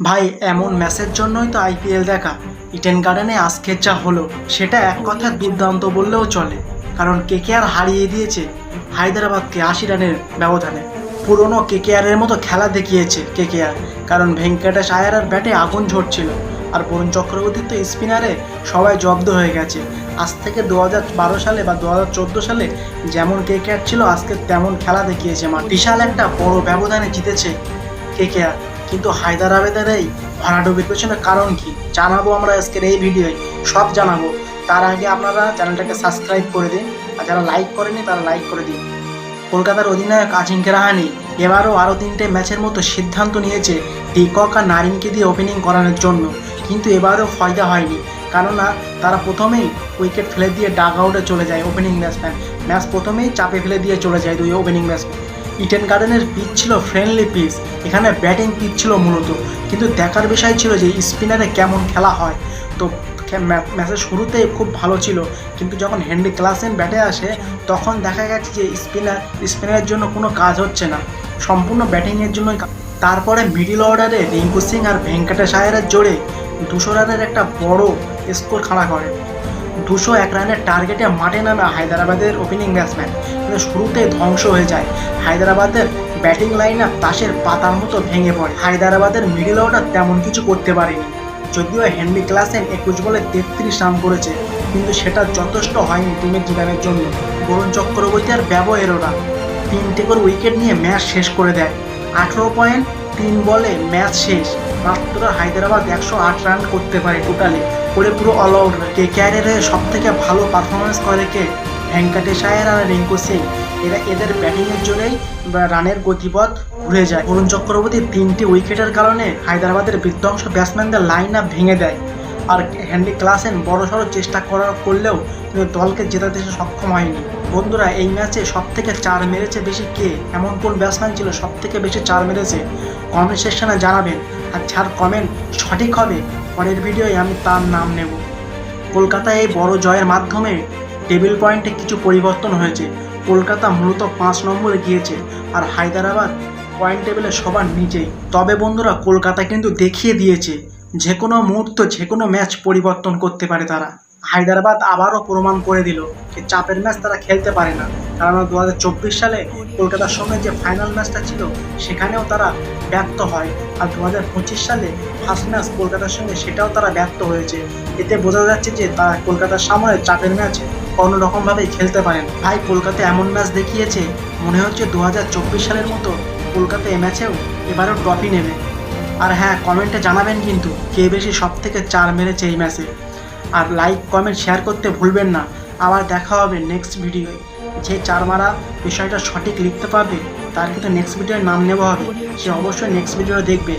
ভাই, এমন ম্যাচের জন্যই তো আইপিএল দেখা। ইডেন গার্ডেনে আজকের যা হলো, সেটা এক কথা দুর্দান্ত বললেও চলে। কারণ কেকেআর হারিয়ে দিয়েছে হায়দ্রাবাদকে আশি রানের ব্যবধানে। পুরনো কেকেআরের মতো খেলা দেখিয়েছে কেকেআর কারণ ভেঙ্কটেশ আয়ারের ব্যাটে আগুন ঝরছিল। আর বরুণ চক্রবর্তীর তো স্পিনারে সবাই জব্দ হয়ে গেছে। আজ থেকে দু সালে বা দু সালে যেমন কেকেআর ছিল, আজকে তেমন খেলা দেখিয়েছে মাঠ। বিশাল একটা বড় ব্যবধানে জিতেছে কেকেআর কিন্তু হায়দ্রাবাদের এই ভরাডুবির পেছনে কারণ কি? জানাব আমরা আজকের এই ভিডিওয়। সব জানাব। তার আগে আপনারা চ্যানেলটাকে সাবস্ক্রাইব করে দিন। আর যারা লাইক করেনি তারা লাইক করে দিন। কলকাতার অধিনায়ক আজিঙ্কে রাহানি এবারও আরও তিনটে ম্যাচের মতো সিদ্ধান্ত নিয়েছে ডিকক আর নারিনকে দিয়ে ওপেনিং করানোর জন্য। কিন্তু এবারও ফয়দা হয়নি। কেননা তারা প্রথমেই উইকেট ফেলে দিয়ে ডাগ আউটে চলে যায় ওপেনিং ব্যাটসম্যান ম্যাচ প্রথমেই চাপে ফেলে দিয়ে চলে যায় দুই ওপেনিং ব্যাটসম্যান ইডেন গার্ডেনের পিচ ছিল ফ্রেন্ডলি পিচ এখানে ব্যাটিং পিচ ছিল মূলত, কিন্তু দেখার বিষয় ছিল যে স্পিনারে কেমন খেলা হয়। তো ম্যাচের শুরুতেই খুব ভালো ছিল, কিন্তু যখন হেনরি ক্লাসেন ব্যাটে আসে, তখন দেখা গেছে যে স্পিনার স্পিনারের জন্য কোনো কাজ হচ্ছে না। সম্পূর্ণ ব্যাটিংয়ের জন্যই তারপরে মিডিল অর্ডারে রিঙ্কু সিং আর ভেঙ্কটেশ আয়ারের জোরে দুশো রানের একটা বড় স্কোর খাড়া করে। দুশো এক রানের টার্গেটে মাঠে নামে হায়দ্রাবাদের ওপেনিং ব্যাটসম্যান কিন্তু শুরুতে ধ্বংস হয়ে যায়। হায়দ্রাবাদের ব্যাটিং লাইন আপ তাসের পাতার মতো ভেঙে পড়ে। হায়দ্রাবাদের মিডিল অর্ডার তেমন কিছু করতে পারেনি। যদিও হেনরি ক্লাসেন একুশ বলে তেত্রিশ রান করেছে, কিন্তু সেটা যথেষ্ট হয়নি টিমের জিতানোর জন্য। বরুণ চক্রবর্তী আর ব্যবহারেরা তিনটে করে উইকেট নিয়ে ম্যাচ শেষ করে দেয়। আঠেরো পয়েন্ট তিন বলে ম্যাচ শেষ। মাত্র হায়দ্রাবাদ একশো আট রান করতে পারে টোটালি করে পুরো অল আউট কে ক্যারিয়ারে সব থেকে ভালো পারফরমেন্স করে কে? ভেঙ্কটেশ আয়ার আর রিঙ্কু সিং। এরা এদের ব্যাটিংয়ের জন্যই রানের গতিপথ ঘুরে যায়। অরুণ চক্রবর্তী তিনটি উইকেটের কারণে হায়দ্রাবাদের বিধ্বংস ব্যাটসম্যানদের লাইন আপ ভেঙে দেয়। আর হ্যান্ডি ক্লাসেন বড় সড়ো চেষ্টা করার করলেও কিন্তু দলকে জেতাতে সক্ষম হয়নি। বন্ধুরা, এই ম্যাচে সব থেকে চার মেরেছে বেশি কে? এমন কোন ব্যাটসম্যান ছিল সব থেকে বেশি চার মেরেছে? কমেন্ট সেকশনে জানাবেন। আর যার কমেন্ট সঠিক হবে পরের ভিডিওয় আমি তার নাম নেব। কলকাতায় এই বড় জয়ের মাধ্যমে টেবিল পয়েন্টে কিছু পরিবর্তন হয়েছে। কলকাতা মূলত পাঁচ নম্বরে গিয়েছে আর হায়দ্রাবাদ পয়েন্ট টেবিলে সবার নিচেই। তবে বন্ধুরা, কলকাতা কিন্তু দেখিয়ে দিয়েছে যে কোনো মুহূর্ত যে কোনো ম্যাচ পরিবর্তন করতে পারে তারা। হায়দ্রাবাদ আবারও প্রমাণ করে দিল যে চাপের ম্যাচ তারা খেলতে পারে না। কারণ দু হাজার চব্বিশ সালে কলকাতার সঙ্গে যে ফাইনাল ম্যাচটা ছিল, সেখানেও তারা ব্যর্থ হয়। আর দু হাজার পঁচিশ সালে ফার্স্ট ম্যাচ কলকাতার সঙ্গে, সেটাও তারা ব্যর্থ হয়েছে। এতে বোঝা যাচ্ছে যে তারা কলকাতার সামনে চাপের ম্যাচ কোনো রকমভাবেই খেলতে পারেন। ভাই, কলকাতা এমন ম্যাচ দেখিয়েছে, মনে হচ্ছে দু হাজার চব্বিশ সালের মতো কলকাতা এ ম্যাচেও এবারও ট্রফি নেবে। আর হ্যাঁ কমেন্টে জানাবেন কিন্তু কে বেশি সব থেকে চার মেরেছে এই ম্যাচে আর লাইক কমেন্ট শেয়ার করতে ভুলবেন না। আবার দেখা হবে নেক্সট ভিডিওয়ে যে চারমারা বিষয়টা সঠিক লিখতে পারবে, তার কিন্তু নেক্সট ভিডিওর নাম নেওয়া হবে। সে অবশ্যই নেক্সট ভিডিও দেখবে।